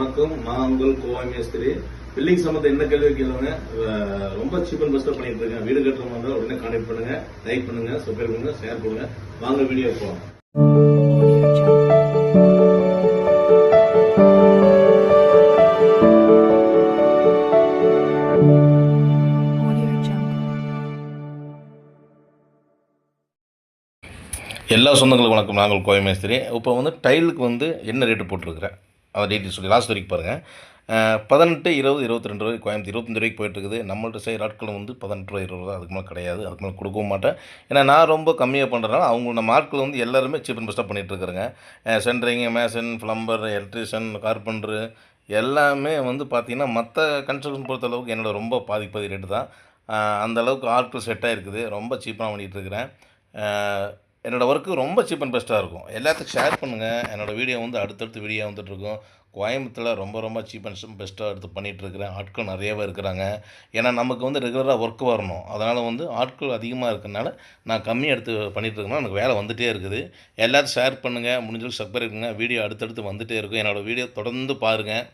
வணக்கம். நான் உங்கள் கோவா மேஸ்திரி பில்டிங் சம்பந்த என்ன கேள்வி கேளுங்க. ரொம்ப சீப் அண்ட் பெஸ்ட்டாக பண்ணிட்டு இருக்கேன். வீடு கட்டுற மாதிரி உடனே கான்டெக்ட் பண்ணுங்க. லைக் பண்ணுங்க சப்ஸ்கிரைப் பண்ணுங்க ஷேர் பண்ணுங்க. வாங்க வீடியோ போகலாம் எல்லா சொந்தங்களுக்கும் வணக்கம். நாங்கள் கோயமேஸ்திரி இப்போ வந்து டைலுக்கு வந்து என்ன ரேட்டு போட்டிருக்கிறேன் அதை டீட்டெயில் சொல்லி லாஸ்ட் வரைக்கும் பாருங்கள் பதினெட்டு இருபது இருபத்தி ரெண்டு ரூபாய் கோயம்புத்தூர் இருபத்தஞ்சு ரூபாய்க்கு போயிட்டுருக்குது நம்மள்ட்ட செய்கிற ஆட்களும் வந்து பதினெட்டு ரூபாய் இருபது ரூபா அதுக்கு மேலே கிடையாது. அதுக்கு மேலே கொடுக்கவும் மாட்டேன். ஏன்னா நான் ரொம்ப கம்மியாக பண்ணுறதுனால அவங்க நம்ம ஆட்கள் வந்து எல்லாருமே சீப் அண்ட் பெஸ்ட்டாக பண்ணிகிட்ருக்குறேங்க centring mason plumber electrician carpenter எல்லாமே வந்து பார்த்திங்கன்னா மற்ற கன்ஸ்ட்ரக்ஷன் பொறுத்தளவுக்கு என்னோட ரொம்ப பாதி பாதி ரேட்டு தான். அந்தளவுக்கு அந்த அளவுக்கு ஆட்கள் செட்டாக இருக்குது ரொம்ப சீப்பாக பண்ணிகிட்ருக்கிறேன் என்னோடய ஒர்க்கு ரொம்ப சீப் அண்ட் பெஸ்ட்டாக இருக்கும். எல்லாத்துக்கும் ஷேர் பண்ணுங்கள் என்னோடய வீடியோ வந்து அடுத்தடுத்து வீடியோ வந்துட்டுருக்கும் கோயம்புத்தூரில் ரொம்ப ரொம்ப சீப் அண்ட் பெஸ்ட்டாக எடுத்து பண்ணிகிட்ருக்கிறேன் ஆட்கள் நிறையவே இருக்கிறாங்க. ஏன்னா நமக்கு வந்து ரெகுலராக ஒர்க் வரணும். அதனால் வந்து ஆட்கள் அதிகமாக இருக்கிறனால நான் கம்மியாக எடுத்து பண்ணிகிட்டு இருக்கேன்னா எனக்கு வேலை வந்துகிட்டே இருக்குது. எல்லாரும் ஷேர் பண்ணுங்கள் முடிஞ்சளவுக்கு சப்ஸ்கிரைப் பண்ணுங்கள் வீடியோ அடுத்தடுத்து வந்துகிட்டே இருக்கும். என்னோடய வீடியோ தொடர்ந்து பாருங்கள்